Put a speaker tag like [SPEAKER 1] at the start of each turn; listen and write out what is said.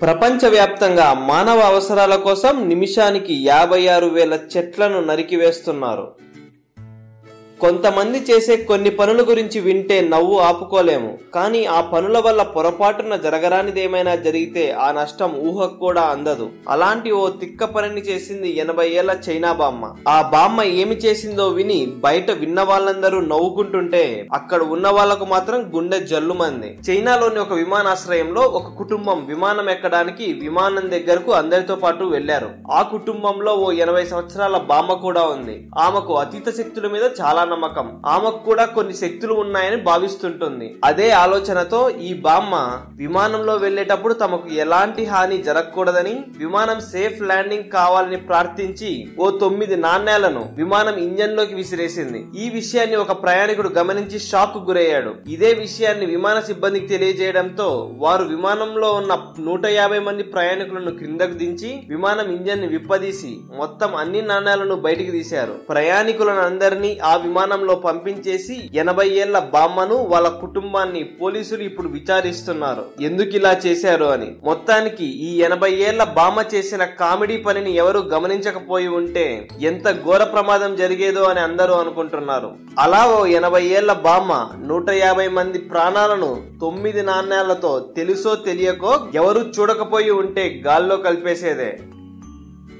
[SPEAKER 1] ప్రపంచవ్యాప్తంగా మానవ అవసరాల కోసం నిమిషానికి యాభై ఆరు వేల చెట్లను నరికివేస్తున్నారు. కొంతమంది చేసే కొన్ని పనుల గురించి వింటే నవ్వు ఆపుకోలేము. కానీ ఆ పనుల వల్ల పొరపాటున జరగరానిదేమైనా జరిగితే ఆ నష్టం ఊహకు కూడా అందదు. అలాంటి ఓ తిక్క పనిని చేసింది ఎనభై ఏళ్ళ చైనా బామ్మ. ఆ బామ్మ ఏమి చేసిందో విని బయట విన్న వాళ్ళందరూ నవ్వుకుంటుంటే అక్కడ ఉన్న వాళ్ళకు మాత్రం గుండె జల్లుమంది. చైనాలోని ఒక విమానాశ్రయంలో ఒక కుటుంబం విమానం ఎక్కడానికి విమానం దగ్గరకు అందరితో పాటు వెళ్ళారు ఆ కుటుంబంలో ఓ ఎనభై సంవత్సరాల బామ్మ కూడా ఉంది. ఆమెకు అతీత శక్తుల మీద చాలా నమ్మకం. ఆమెకు కూడా కొన్ని శక్తులు ఉన్నాయని భావిస్తుంటుంది. అదే ఆలోచనతో ఈ బామ్మ విమానంలో వెళ్ళేటప్పుడు తమకు ఎలాంటి హాని జరగకూడదని విమానం సేఫ్ ల్యాండింగ్ కావాలని ప్రార్థించి ఓ తొమ్మిది నాణ్యాలను విమానం ఇంజన్లోకి విసిరేసింది. ఈ విషయాన్ని ఒక ప్రయాణికుడు గమనించి షాక్కు గురయ్యాడు. ఇదే విషయాన్ని విమాన సిబ్బందికి తెలియజేయడంతో వారు విమానంలో ఉన్న నూట యాభై మంది ప్రయాణికులను క్రిందకు దించి విమానం ఇంజన్ని విప్పదీసి మొత్తం అన్ని నాణ్యాలను బయటికి తీశారు. ప్రయాణికులను అందరినీ ఆ విమానంలో పంపించేసి ఎనభై ఏళ్ళ బామ్మను వాళ్ళ కుటుంబాన్ని పోలీసులు ఇప్పుడు విచారిస్తున్నారు. ఎందుకు ఇలా చేశారు అని. మొత్తానికి ఈ ఎనభై ఏళ్ళ బామ్మ చేసిన కామెడీ పనిని ఎవరు గమనించకపోయి ఉంటే ఎంత ఘోర ప్రమాదం జరిగేదో అని అందరూ అనుకుంటున్నారు. అలా ఓ ఎనభై ఏళ్ళ బామ్మ నూట యాభై మంది ప్రాణాలను తొమ్మిది నాణ్యాలతో తెలుసో తెలియకో ఎవరు చూడకపోయి ఉంటే గాల్లో కలిపేసేదే.